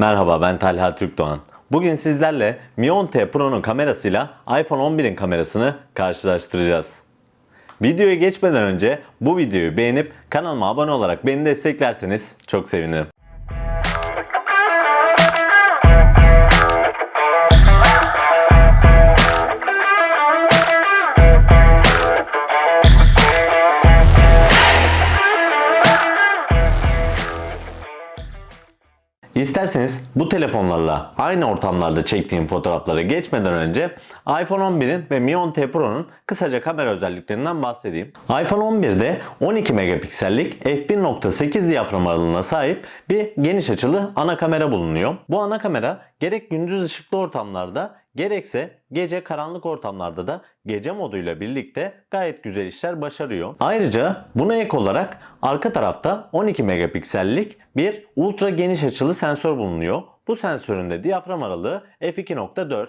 Merhaba ben Talha Türkdoğan. Bugün sizlerle Mi 10T Pro'nun kamerasıyla iPhone 11'in kamerasını karşılaştıracağız. Videoya geçmeden önce bu videoyu beğenip kanalıma abone olarak beni desteklerseniz çok sevinirim. İsterseniz bu telefonlarla aynı ortamlarda çektiğim fotoğraflara geçmeden önce iPhone 11'in ve Mi 10T Pro'nun kısaca kamera özelliklerinden bahsedeyim. iPhone 11'de 12 megapiksellik f1.8 diyafram aralığına sahip bir geniş açılı ana kamera bulunuyor. Bu ana kamera gerek gündüz ışıklı ortamlarda gerekse gece karanlık ortamlarda da gece moduyla birlikte gayet güzel işler başarıyor. Ayrıca buna ek olarak arka tarafta 12 megapiksellik bir ultra geniş açılı sensör bulunuyor. Bu sensörün de diyafram aralığı f2.4.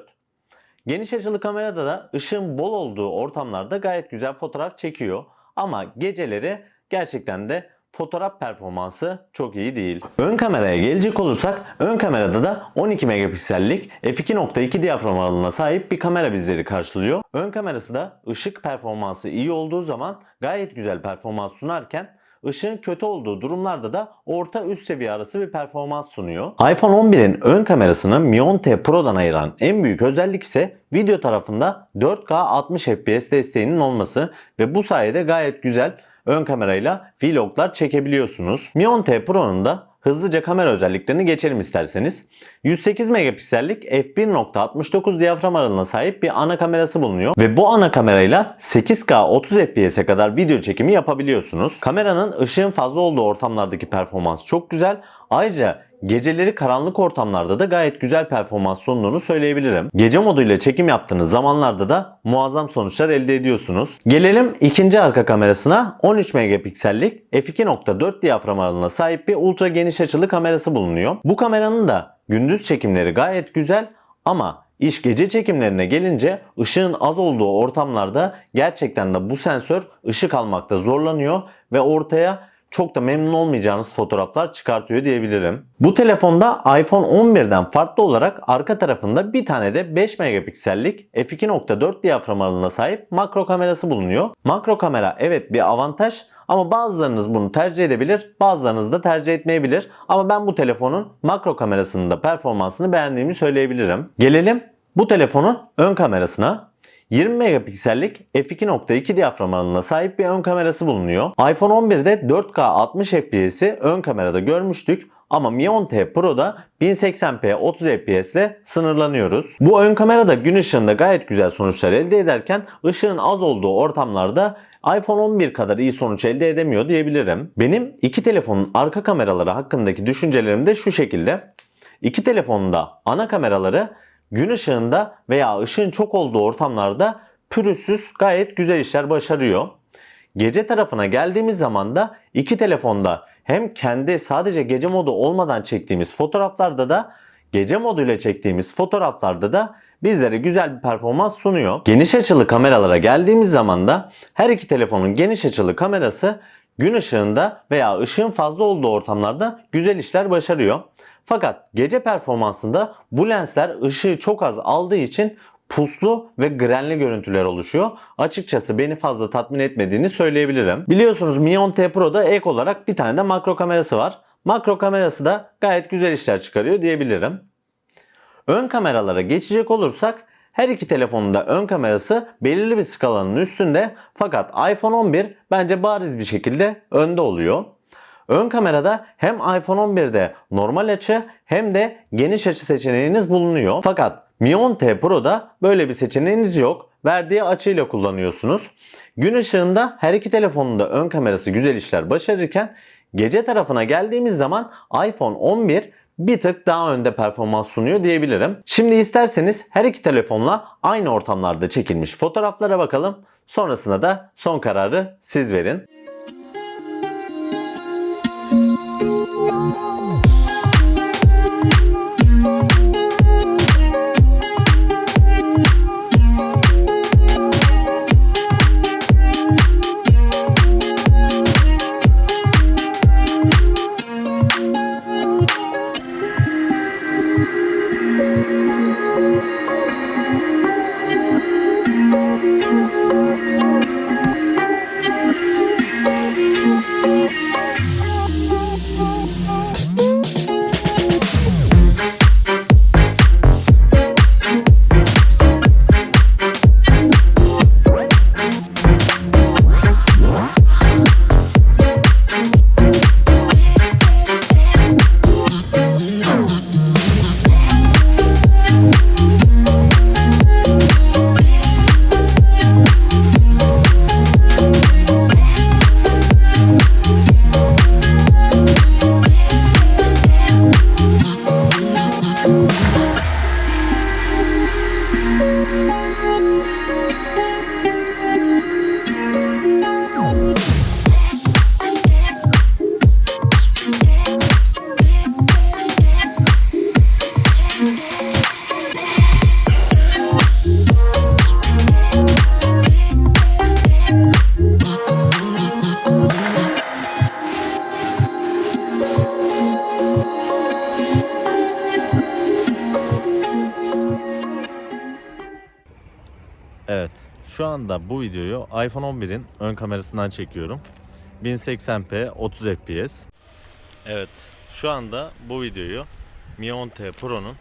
Geniş açılı kamerada da ışığın bol olduğu ortamlarda gayet güzel fotoğraf çekiyor. Ama geceleri gerçekten de fotoğraf performansı çok iyi değil. Ön kameraya gelecek olursak ön kamerada da 12 megapiksellik f2.2 diyafram aralığına sahip bir kamera bizleri karşılıyor. Ön kamerası da ışık performansı iyi olduğu zaman gayet güzel performans sunarken ışığın kötü olduğu durumlarda da orta üst seviye arası bir performans sunuyor. iPhone 11'in ön kamerasını Mi 10T Pro'dan ayıran en büyük özellik ise video tarafında 4K 60 FPS desteğinin olması ve bu sayede gayet güzel ön kamerayla vloglar çekebiliyorsunuz. Mi 10T Pro'nun da hızlıca kamera özelliklerini geçelim isterseniz. 108 megapiksellik f1.69 diyafram aralığına sahip bir ana kamerası bulunuyor ve bu ana kamerayla 8K 30 FPS'e kadar video çekimi yapabiliyorsunuz. Kameranın ışığın fazla olduğu ortamlardaki performans çok güzel. Ayrıca Geceleri karanlık ortamlarda da gayet güzel performans sunduğunu söyleyebilirim. Gece moduyla çekim yaptığınız zamanlarda da muazzam sonuçlar elde ediyorsunuz. Gelelim ikinci arka kamerasına 13 megapiksellik f2.4 diyafram aralığına sahip bir ultra geniş açılı kamerası bulunuyor. Bu kameranın da gündüz çekimleri gayet güzel ama İş gece çekimlerine gelince ışığın az olduğu ortamlarda gerçekten de bu sensör ışık almakta zorlanıyor ve ortaya çok da memnun olmayacağınız fotoğraflar çıkartıyor diyebilirim. Bu telefonda iPhone 11'den farklı olarak arka tarafında bir tane de 5 megapiksellik f2.4 diyafram aralığına sahip makro kamerası bulunuyor. Makro kamera evet bir avantaj ama bazılarınız bunu tercih edebilir, bazılarınız da tercih etmeyebilir. Ama ben bu telefonun makro kamerasının da performansını beğendiğimi söyleyebilirim. Gelelim bu telefonun ön kamerasına. 20 megapiksellik f2.2 diyafram aralığına sahip bir ön kamerası bulunuyor. iPhone 11'de 4K 60 FPS'i ön kamerada görmüştük ama Mi 10T Pro'da 1080p 30 FPS ile sınırlanıyoruz. Bu ön kamerada gün ışığında gayet güzel sonuçlar elde ederken ışığın az olduğu ortamlarda iPhone 11 kadar iyi sonuç elde edemiyor diyebilirim. Benim iki telefonun arka kameraları hakkındaki düşüncelerim de şu şekilde. İki telefonun da ana kameraları gün ışığında veya ışığın çok olduğu ortamlarda pürüzsüz gayet güzel işler başarıyor. Gece tarafına geldiğimiz zaman da iki telefonda hem kendi sadece gece modu olmadan çektiğimiz fotoğraflarda da gece moduyla çektiğimiz fotoğraflarda da bizlere güzel bir performans sunuyor. Geniş açılı kameralara geldiğimiz zaman da her iki telefonun geniş açılı kamerası gün ışığında veya ışığın fazla olduğu ortamlarda güzel işler başarıyor. Fakat gece performansında bu lensler ışığı çok az aldığı için puslu ve grenli görüntüler oluşuyor. Açıkçası beni fazla tatmin etmediğini söyleyebilirim. Biliyorsunuz Mi 10T Pro'da ek olarak bir tane de makro kamerası var. Makro kamerası da gayet güzel işler çıkarıyor diyebilirim. Ön kameralara geçecek olursak her iki telefonun da ön kamerası belirli bir skalanın üstünde fakat iPhone 11 bence bariz bir şekilde önde oluyor. Ön kamerada hem iPhone 11'de normal açı hem de geniş açı seçeneğiniz bulunuyor. Fakat Mi 10T Pro'da böyle bir seçeneğiniz yok. Verdiği açıyla kullanıyorsunuz. Gün ışığında her iki telefonun da ön kamerası güzel işler başarırken gece tarafına geldiğimiz zaman iPhone 11 bir tık daha önde performans sunuyor diyebilirim. Şimdi isterseniz her iki telefonla aynı ortamlarda çekilmiş fotoğraflara bakalım. Sonrasında da son kararı siz verin. Oh. Şu anda bu videoyu iPhone 11'in ön kamerasından çekiyorum. 1080p 30 fps. Evet, şu anda bu videoyu Mi 10T Pro'nun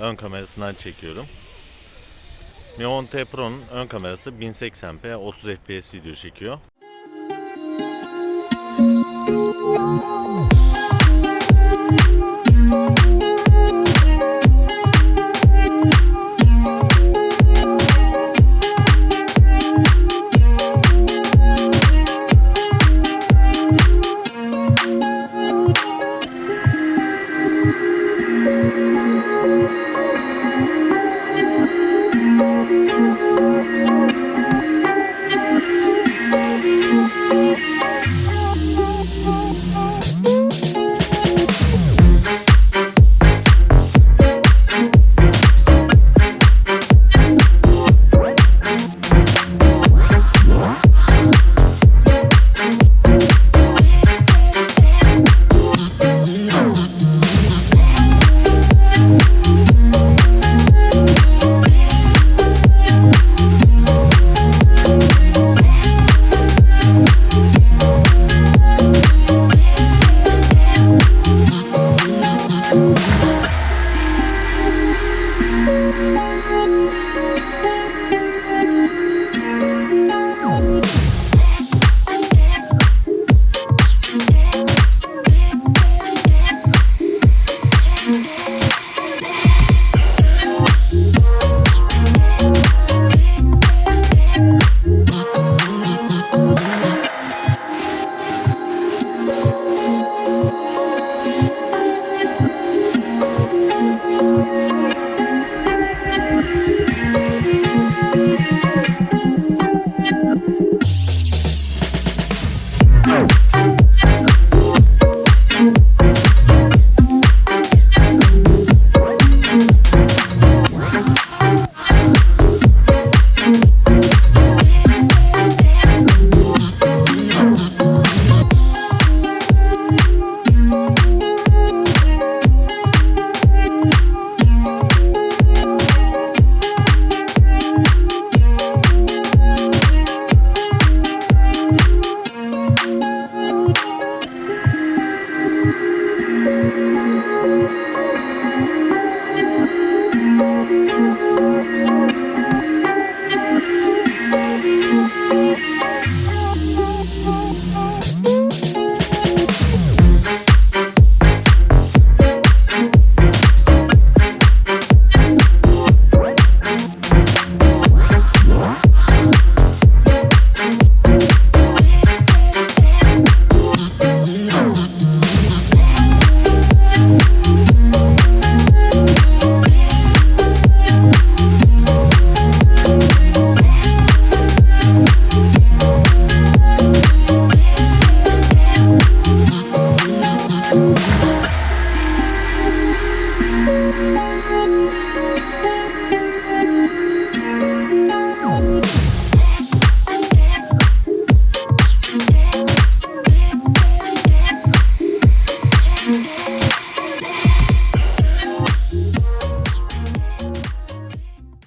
ön kamerasından çekiyorum. Mi 10T Pro'nun ön kamerası 1080p 30 fps video çekiyor.